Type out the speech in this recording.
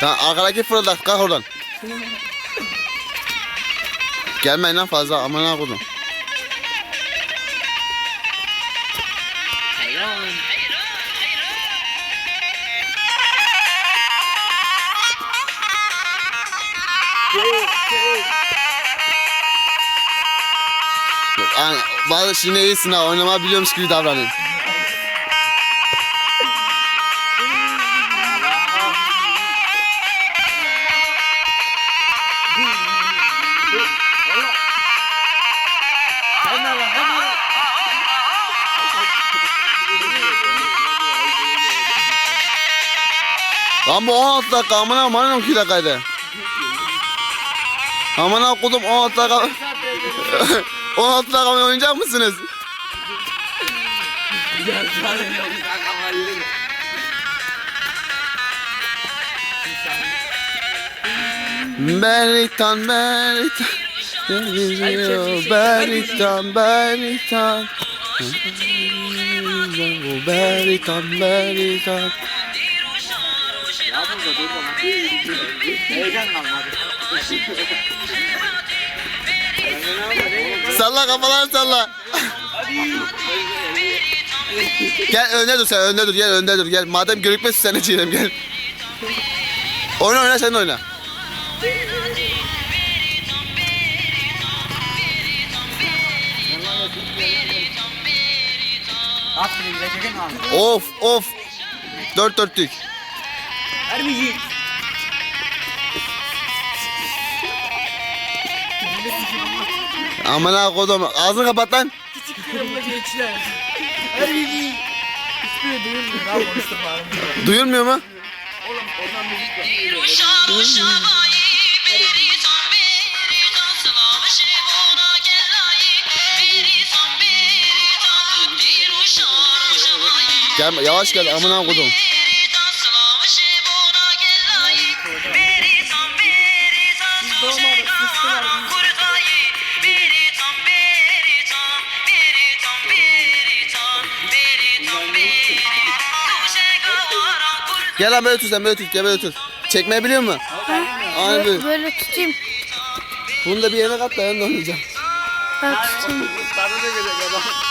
Tamam arkadaki fırıldak kalk oradan. Gelmeyin lan fazla aman ha kudum. Yani bazı şimdi iyisin ha oynama biliyormuş gibi davranın. Lan bu 16 dakika amına aman 12 dakikaydı. Aman ha kudum 16 dakika. 16 dakika oynayacak mısınız? Beritan beritan. Geliyor beritan. Beritan Beritan beritan Heyecan kalmadı. Salla kafalar salla Gel önde dur sen önde dur gel önde dur gel madem görükmesin seni çiğnem gel Oyna oyna sen de oyna? Of of Dört dörtlük Ermici. Aman ha kodum ağzını kapat lan Kırımlı gençler. Ermici. Hiçbiri duyulmuyor abi konuştuklarım. Duyulmuyor mu? Oğlum oradan müzik var. Gel yavaş gel aman ha kodum Gel lan böyle tut sen böyle tut gel böyle tut Çekmeyi biliyor musun? Aynen böyle. Böyle tutayım. Bunu da bir yerine kat da ben de oynayacağım. Ben tutayım. Bana da